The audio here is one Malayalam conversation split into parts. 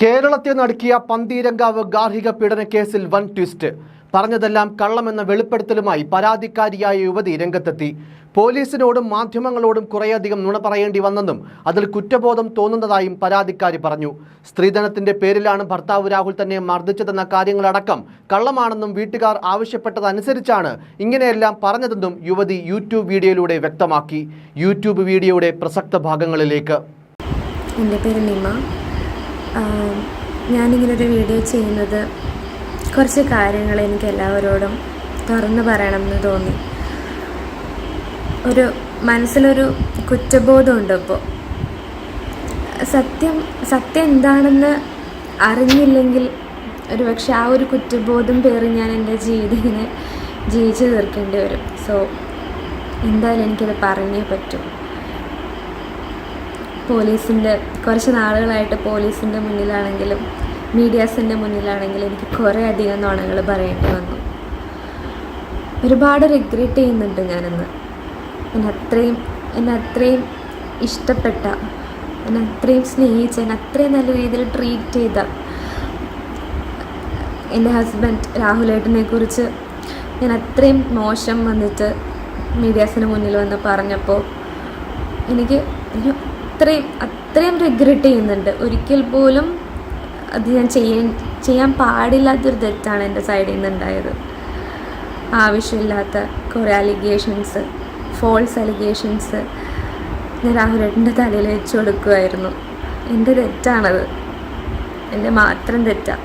കേരളത്തെ നടുക്കിയ പന്തീരങ്കാവ് ഗാർഹിക പീഡന കേസിൽ വൻ ട്വിസ്റ്റ്. പറഞ്ഞതെല്ലാം കള്ളമെന്ന വെളിപ്പെടുത്തലുമായി പരാതിക്കാരിയായ യുവതി രംഗത്തെത്തി. പോലീസിനോടും മാധ്യമങ്ങളോടും കുറേയധികം നുണ പറയേണ്ടി വന്നെന്നും അതിൽ കുറ്റബോധം തോന്നുന്നതായും പരാതിക്കാരി പറഞ്ഞു. സ്ത്രീധനത്തിന്റെ പേരിലാണ് ഭർത്താവ് രാഹുൽ തന്നെ മർദ്ദിച്ചതെന്ന കാര്യങ്ങളടക്കം കള്ളമാണെന്നും വീട്ടുകാർ ആവശ്യപ്പെട്ടതനുസരിച്ചാണ് ഇങ്ങനെയെല്ലാം പറഞ്ഞതെന്നും യുവതി യൂട്യൂബ് വീഡിയോയിലൂടെ വ്യക്തമാക്കി. യൂട്യൂബ് വീഡിയോയുടെ പ്രസക്ത ഭാഗങ്ങളിലേക്ക്. എന്റെ പേര് നിമ. ഞാനിങ്ങനൊരു വീഡിയോ ചെയ്യുന്നത് കുറച്ച് കാര്യങ്ങൾ എനിക്ക് എല്ലാവരോടും തുറന്നു പറയണമെന്ന് തോന്നി. ഒരു മനസ്സിലൊരു കുറ്റബോധമുണ്ട് ഇപ്പോൾ സത്യം സത്യം എന്താണെന്ന് അറിഞ്ഞില്ലെങ്കിൽ ഒരു പക്ഷെ ആ ഒരു കുറ്റബോധം പേറി ഞാൻ എന്റെ ജീവിതം ഇങ്ങനെ ജീവിച്ചു തീർക്കേണ്ടി വരും. സോ എന്തായാലും എനിക്കത് പറഞ്ഞേ പറ്റൂ. പോലീസിന്റെ കുറച്ച് നാളുകളായിട്ട് പോലീസിന്റെ മുന്നിലാണെങ്കിലും മീഡിയാസിന്റെ മുന്നിലാണെങ്കിലും എനിക്ക് കുറേ അധികം നുണകൾ പറയേണ്ടി വന്നു. ഒരുപാട് റിഗ്രറ്റ് ചെയ്യുന്നുണ്ട് ഞാനിന്ന്. എന്നെ അത്രയും എന്നെ അത്രയും ഇഷ്ടപ്പെട്ട എന്നെ അത്രയും സ്നേഹിച്ച എന്നെ അത്രയും നല്ല രീതിയിൽ ട്രീറ്റ് ചെയ്ത എന്റെ ഹസ്ബൻഡ് രാഹുലേട്ടനെ കുറിച്ച് ഞാൻ അത്രയും മോശം വന്നിട്ട് മീഡിയാസിന് മുന്നിൽ വന്ന് പറഞ്ഞപ്പോൾ എനിക്ക് അത്രയും അത്രയും റിഗ്രറ്റ് ചെയ്യുന്നുണ്ട്. ഒരിക്കൽ പോലും അത് ഞാൻ ചെയ്യാൻ ചെയ്യാൻ പാടില്ലാത്തൊരു തെറ്റാണ് എന്റെ സൈഡിൽ നിന്ന് ഉണ്ടായത് ആവശ്യമില്ലാത്ത കുറേ അലിഗേഷൻസ് ഫോൾസ് അലിഗേഷൻസ് ഞാൻ രാഹുലേട്ടന്റെ തലയിൽ വെച്ച് കൊടുക്കുമായിരുന്നു എന്റെ തെറ്റാണത്. എന്റെ മാത്രം തെറ്റാണ്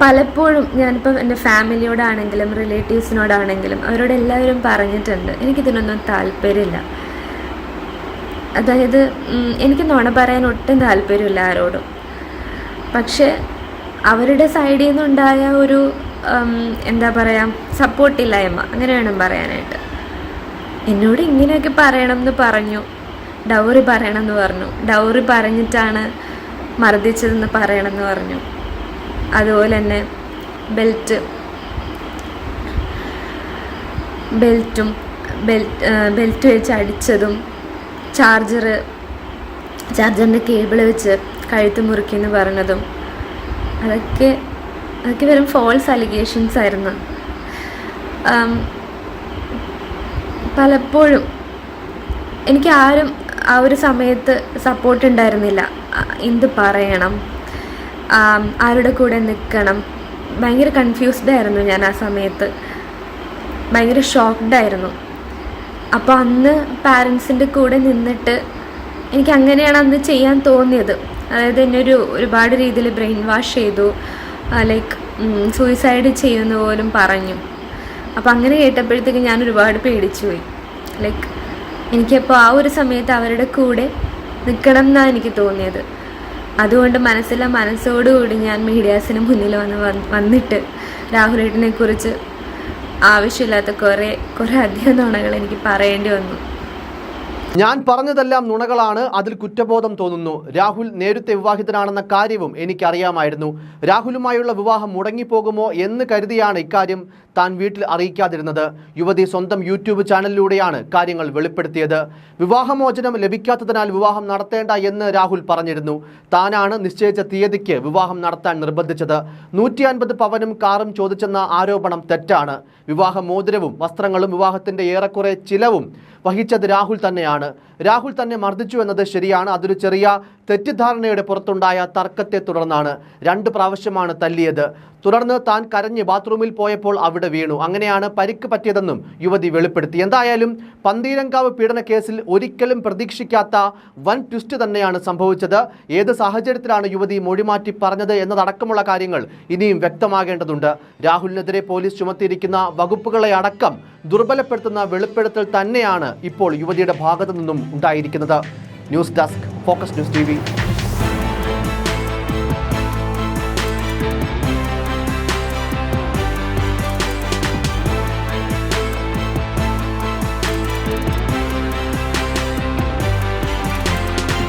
പലപ്പോഴും ഞാനിപ്പം എന്റെ ഫാമിലിയോടാണെങ്കിലും റിലേറ്റീവ്സിനോടാണെങ്കിലും അവരോട് എല്ലാവരും പറഞ്ഞിട്ടുണ്ട് എനിക്കിതിനൊന്നും താല്പര്യമില്ല. അതായത് എനിക്ക് നുണ പറയാൻ ഒട്ടും താല്പര്യമില്ല ആരോടും. പക്ഷേ അവരുടെ സൈഡിൽ നിന്നുണ്ടായ ഒരു എന്താ പറയുക സപ്പോർട്ടില്ലായ്മ അങ്ങനെ വേണം പറയാനായിട്ട്. എന്നോട് ഇങ്ങനെയൊക്കെ പറയണം എന്ന് പറഞ്ഞു. ഡൗറി പറയണമെന്ന് പറഞ്ഞു. ഡൗറി പറഞ്ഞിട്ടാണ് മർദ്ദിച്ചതെന്ന് പറയണമെന്ന് പറഞ്ഞു. അതുപോലെ തന്നെ ബെൽറ്റ്. ബെൽറ്റും ബെൽറ്റ് ബെൽറ്റ് വെച്ച് അടിച്ചതും ചാർജർ ചാർജറിന്റെ കേബിൾ വെച്ച് കഴുത്ത് മുറുക്കിയെന്ന് പറഞ്ഞതും അതൊക്കെ അതൊക്കെ വെറും ഫോൾസ് അലിഗേഷൻസ് ആയിരുന്നു. പലപ്പോഴും എനിക്ക് ആരും ആ ഒരു സമയത്ത് സപ്പോർട്ട് ഉണ്ടായിരുന്നില്ല. എന്ത് പറയണം? ആരുടെ കൂടെ നിൽക്കണം? ഭയങ്കര കൺഫ്യൂസ്ഡ് ആയിരുന്നു ഞാൻ ആ സമയത്ത്. ഭയങ്കര ഷോക്ക്ഡ് ആയിരുന്നു. അപ്പോൾ അന്ന് പാരൻസിന്റെ കൂടെ നിന്നിട്ട് എനിക്ക് അങ്ങനെയാണ് അന്ന് ചെയ്യാൻ തോന്നിയത്. അതായത് എന്നെ ഒരു ഒരുപാട് രീതിയിൽ ബ്രെയിൻ വാഷ് ചെയ്തു ലൈക്ക് സൂയിസൈഡ് ചെയ്യുന്ന പോലും പറഞ്ഞു. അപ്പോൾ അങ്ങനെ കേട്ടപ്പോഴത്തേക്ക് ഞാൻ ഒരുപാട് പേടിച്ചു പോയി. ലൈക്ക് എനിക്കപ്പോൾ ആ ഒരു സമയത്ത് അവരുടെ കൂടെ നിൽക്കണം എന്നാണ് എനിക്ക് തോന്നിയത്. അതുകൊണ്ട് മനസ്സിലെ മനസ്സോടുകൂടി ഞാൻ മീഡിയാസിന് മുന്നിൽ വന്ന് വന്ന് വന്നിട്ട് രാഹുലേട്ടനെ കുറിച്ച് ആവശ്യമില്ലാത്ത കുറേ കുറേ അധികം നുണകൾ എനിക്ക് പറയേണ്ടി വന്നു. ഞാൻ പറഞ്ഞതെല്ലാം നുണകളാണ് അതിൽ കുറ്റബോധം തോന്നുന്നു. രാഹുൽ നേരത്തെ വിവാഹിതനാണെന്ന കാര്യവും എനിക്കറിയാമായിരുന്നു. രാഹുലുമായുള്ള വിവാഹം മുടങ്ങിപ്പോകുമോ എന്ന് കരുതിയാണ് ഇക്കാര്യം. താൻ വീട്ടിൽ അറിയിക്കാതിരുന്നത്. യുവതി സ്വന്തം യൂട്യൂബ് ചാനലിലൂടെയാണ് കാര്യങ്ങൾ വെളിപ്പെടുത്തിയത്. വിവാഹമോചനം ലഭിക്കാത്തതിനാൽ വിവാഹം നടത്തേണ്ട എന്ന് രാഹുൽ പറഞ്ഞിരുന്നു. താനാണ് നിശ്ചയിച്ച തീയതിക്ക് വിവാഹം നടത്താൻ നിർബന്ധിച്ചത്. നൂറ്റി പവനും കാറും ചോദിച്ചെന്ന ആരോപണം തെറ്റാണ്. വിവാഹമോതിരവും വസ്ത്രങ്ങളും വിവാഹത്തിന്റെ ഏറെക്കുറെ ചിലവും വഹിച്ചത് രാഹുൽ തന്നെയാണ്. രാഹുൽ തന്നെ മർദ്ദിച്ചു എന്നത് ശരിയാണ്. അതൊരു ചെറിയ തെറ്റിദ്ധാരണയുടെ പുറത്തുണ്ടായ തർക്കത്തെ തുടർന്നാണ്. രണ്ട് പ്രാവശ്യമാണ് തല്ലിയത്. തുടർന്ന് താൻ കരഞ്ഞ് ബാത്റൂമിൽ പോയപ്പോൾ അവിടെ വീണു. അങ്ങനെയാണ് പരിക്ക് പറ്റിയതെന്നും യുവതി വെളിപ്പെടുത്തി. എന്തായാലും പന്തീരങ്കാവ് പീഡന കേസിൽ ഒരിക്കലും പ്രതീക്ഷിക്കാത്ത വൻ ട്വിസ്റ്റ് തന്നെയാണ് സംഭവിച്ചത്. ഏത് സാഹചര്യത്തിലാണ് യുവതി മൊഴിമാറ്റി പറഞ്ഞത് എന്നതടക്കമുള്ള കാര്യങ്ങൾ ഇനിയും വ്യക്തമാകേണ്ടതുണ്ട്. രാഹുലിനെതിരെ പോലീസ് ചുമത്തിയിരിക്കുന്ന വകുപ്പുകളെ അടക്കം ദുർബലപ്പെടുത്തുന്ന വെളിപ്പെടുത്തൽ തന്നെയാണ് ഇപ്പോൾ യുവതിയുടെ ഭാഗത്തു നിന്നും ഉണ്ടായിരിക്കുന്നത്. News desk focus news T